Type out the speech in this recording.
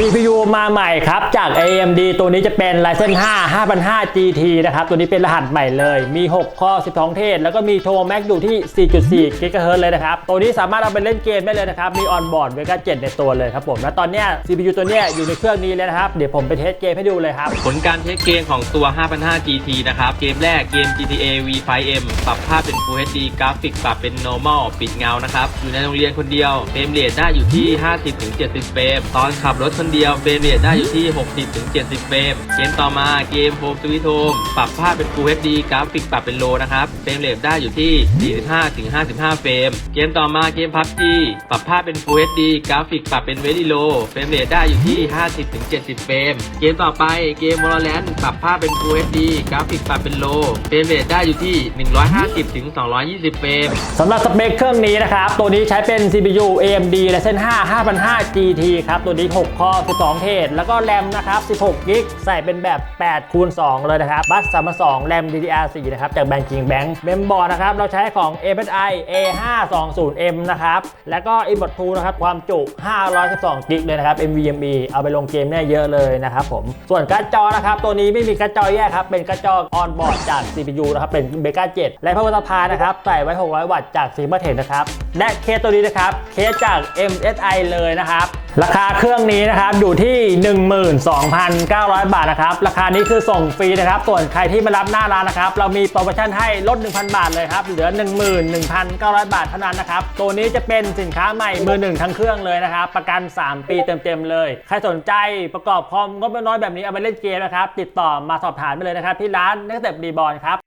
CPU มาใหม่ครับ จาก AMD ตัวนี้จะเป็น Ryzen 5 5005 GT นะครับ ตัวนี้เป็นรหัสใหม่เลย มี 6 ข้อ 12 เทศ แล้วก็มีโทรแม็กอยู่ที่ 4.4 GHz เลยนะครับ ตัวนี้สามารถเอาไปเล่นเกมได้เลยนะครับ มีออนบอร์ดเวก้า7ในตัวเลยครับผม และตอนนี้ CPU ตัวนี้อยู่ในเครื่องนี้เลยนะครับ เดี๋ยวผมไปเทสเกมให้ดูเลยครับ ผลการเทสเกมของตัว 5005 GT นะครับ เกมแรกเกม GTA V5M ปรับภาพเป็น Full HD กราฟิกปรับเป็น normal ปิดเงานะครับ อยู่ในโรงเรียนคนเดียวเฟรมเรทได้อยู่ที่ 50-70 เฟรม ตอนขับรถคนเดียวเฟรมเรทได้อยู่ที่ 60-70 เฟรม เกมต่อมาเกม Home Sweet Home ปรับภาพเป็น Full HD กราฟิกปรับเป็น low นะครับ เฟรมเรทได้อยู่ที่ 45-55 เฟรม เกมต่อมาเกม PUBG ปรับภาพเป็น Full HD กราฟิกปรับเป็น Very Low เฟรมเรทได้อยู่ที่ 50-70 เฟรม เกมต่อไปเกม Valorant ปรับภาพเป็น Full HD กราฟิกปรับเป็น Low เฟรมเรทได้อยู่ที่ 150-220 เฟรมสำหรับสเปคเครื่องนี้นะครับ ตัวนี้ใช้เป็น CPU AMD Ryzen 5 5500G T ครับ ตัวนี้ 6 ข้อ12 เทศแล้วก็แรมนะครับ16กิกใส่เป็นแบบ8คูณ2เลยนะครับ บัส32แรม DDR4 นะครับ จากแบงกิ้งแบงค์เมมบอร์ดนะครับ เราใช้ของ MSI A520M นะครับ แล้วก็ Input 2นะครับ ความจุ 512กิกเลยนะครับ NVMe เอาไปลงเกมได้เยอะเลยนะครับผม ส่วนการ์ดจอนะครับ ตัวนี้ไม่มีการ์ดจอแยกครับ เป็นการ์ดจอออนบอร์ดจาก CPU นะครับ เป็น Vega 7 และพาวเวอร์สพายนะครับ ใส่ไว้ 600 วัตต์จาก s i g m a t e c นะครับ และเคสตัวนี้นะครับ เคสจาก MSI เลยนะครับ ราคาเครื่องนี้นะครับอยู่ที่ 12,900 บาทนะครับ ราคานี้คือส่งฟรีนะครับ ส่วนใครที่มารับหน้าร้านนะครับ เรามีโปรโมชั่นให้ลด 1,000 บาทเลยครับ เหลือ 11,900 บาทเท่านั้นนะครับ ตัวนี้จะเป็นสินค้าใหม่มือหนึ่งทั้งเครื่องเลยนะครับ ประกัน 3 ปีเต็มๆเลย ใครสนใจประกอบคอมงบน้อยแบบนี้เอาไปเล่นเกมนะครับ ติดต่อมาสอบถามไปเลยนะครับที่ร้านนักเตะรีบอลครับ